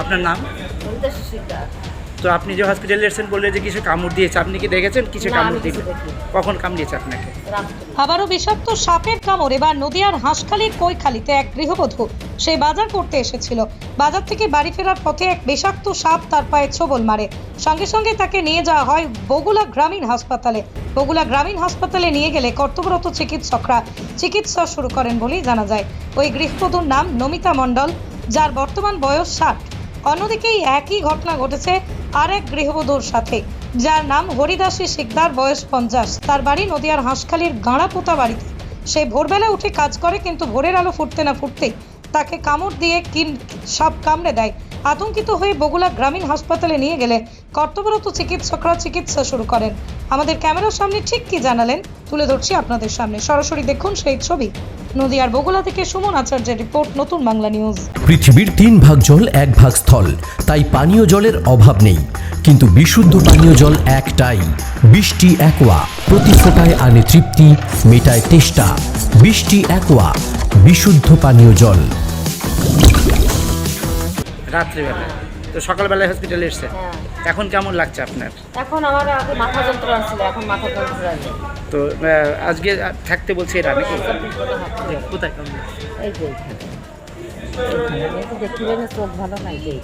আপনার নাম? তো আপনি যে হসপিটালে এসেছেন বললে যে কিছু কামড় দিয়েছে আপনি কি দেখেছেন কিছু কামড় দিয়েছে? কখন কামড়িয়েছে আপনাকে? আবারও বিষাক্ত সাপের কামড় এবার নদিয়ার হাঁসখালির কৈখালিতে এক গৃহবধূ। সেই বাজার করতে এসেছিল। বাজার থেকে বাড়ি ফেরার পথে এক বিষাক্ত সাপ তার পায়ে ছোবল মারে। সঙ্গে সঙ্গে তাকে নিয়ে যাওয়া হয় বগুলা গ্রামীণ হাসপাতালে। বগুলা গ্রামীণ হাসপাতালে নিয়ে গেলে কর্তব্যরত চিকিৎসকরা চিকিৎসা শুরু করেন বলেই জানা যায়। ওই গৃহবধূর নাম নমিতা মণ্ডল যার বর্তমান বয়স ষাট। অন্যদিকে একই ঘটনা ঘটেছে আর এক গৃহবধূর সাথে, যার নাম হরিদাসী শিকদার, বয়স পঞ্চাশ। তার বাড়ি নদিয়ার হাঁসখালির গাঁড়াপোতা বাড়িতে। সে ভোরবেলা উঠে কাজ করে কিন্তু ভোরের আলো ফুটতে না ফুটতেই তাকে কামড় দিয়ে কিন সাপ কামড়ে দেয়। আতঙ্কিত হয়ে বগুলা গ্রামীণ হাসপাতালে নিয়ে গেলে কর্তব্যরত চিকিৎসকরা চিকিৎসা শুরু করেন। আমাদের ক্যামেরার সামনে ঠিক কি জানালেন? তুলে ধরছি আপনাদের সামনে। সরাসরি দেখুন সেই ছবি। নদিয়ার বগুলা থেকে সুমন আচার্যের রিপোর্ট নতুন বাংলা নিউজ। পৃথিবীর তিন ভাগ জল এক ভাগ স্থল। তাই পানীয় জলের অভাব নেই। কিন্তু বিশুদ্ধ পানীয় জল একটাই। বৃষ্টি একোয়া প্রতি ফোটায় আনে তৃপ্তি মেটায় তেষ্টা। বৃষ্টি একোয়া বিশুদ্ধ পানীয় জল। রাত্রিবেলা। তো সকালবেলায় হসপিটালে এসছে। হ্যাঁ। এখন কেমন লাগছে আপনার? এখন আমার আগে মাথা যন্ত্রণা ছিল এখন মাথা যন্ত্রণা নেই। তো আজকে থাকতে বলছে এটা নাকি। কোথায়? চোখ ভালো নাই যে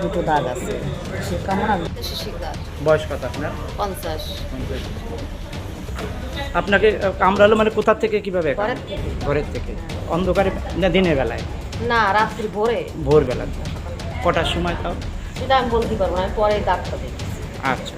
দুটো দাগ আছে। বয়স কত আপনার? পঞ্চাশ। আপনাকে কামড়ালো মানে কোথা থেকে কীভাবে ঘরের থেকে। ঘরের থেকে। অন্ধকারে না দিনের বেলায়? না রাত্রি ভোরে। ভোরবেলা। কটার সময় তাও? সেটা আমি বলতে পারব না পরে ডাক্তার আচ্ছা।